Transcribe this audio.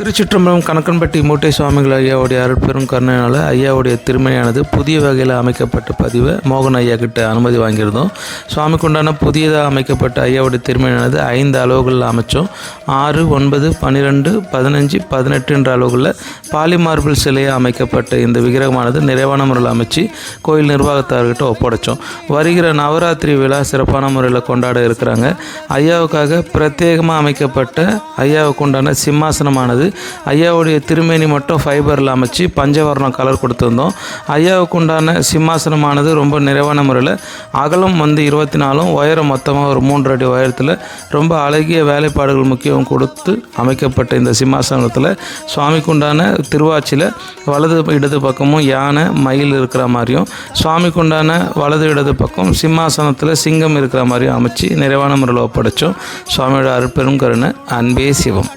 திருச்சிற்றம்பலம் கணக்கன்பட்டி மூட்டை சுவாமிகள் ஐயாவுடைய அருட்பெரும் கருணையினால் ஐயாவுடைய திருமணியானது புதிய வகையில் அமைக்கப்பட்ட பதிவை. மோகன் ஐயா கிட்ட அனுமதி வாங்கியிருந்தோம். சுவாமிக்கு உண்டான புதியதாக அமைக்கப்பட்ட ஐயாவுடைய திருமணியானது ஐந்து அளவுகளில் அமைச்சோம். ஆறு ஒன்பது பன்னிரெண்டு பதினஞ்சு பதினெட்டு என்ற அளவுகளில் பாலி மார்பிள் சிலையாக அமைக்கப்பட்ட இந்த விக்கிரகமானது நிறைவான முறையில் அமைச்சு கோயில் நிர்வாகத்தார்கிட்ட ஒப்படைச்சோம். வருகிற நவராத்திரி விழா சிறப்பான முறையில் கொண்டாட இருக்கிறாங்க. ஐயாவுக்காக பிரத்யேகமாக அமைக்கப்பட்ட ஐயாவுக்கு உண்டான சிம்மாசனமானது ஐயாவுடைய திருமேனி மட்டும் ஃபைபரில் அமைச்சு பஞ்சவர்ணம் கலர் கொடுத்துருந்தோம். ஐயாவுக்கு உண்டான சிம்மாசனமானது ரொம்ப நிறைவான முறையில் அகலம் வந்து இருபத்தி நாலும் உயரம் மொத்தமாக ஒரு மூன்று அடி உயரத்தில் ரொம்ப அழகிய வேலைப்பாடுகள் முக்கியம் கொடுத்து அமைக்கப்பட்ட இந்த சிம்மாசனத்தில் சுவாமிக்கு உண்டான திருவாச்சியில் வலது இடது பக்கமும் யானை மயில் இருக்கிற மாதிரியும் சுவாமிக்கு உண்டான வலது இடது பக்கம் சிம்மாசனத்தில் சிங்கம் இருக்கிற மாதிரியும் அமைச்சு நிறைவான முறையில் ஒப்படைச்சோம். சுவாமியோட அருட்பெரும் கருணை அன்பே சிவம்.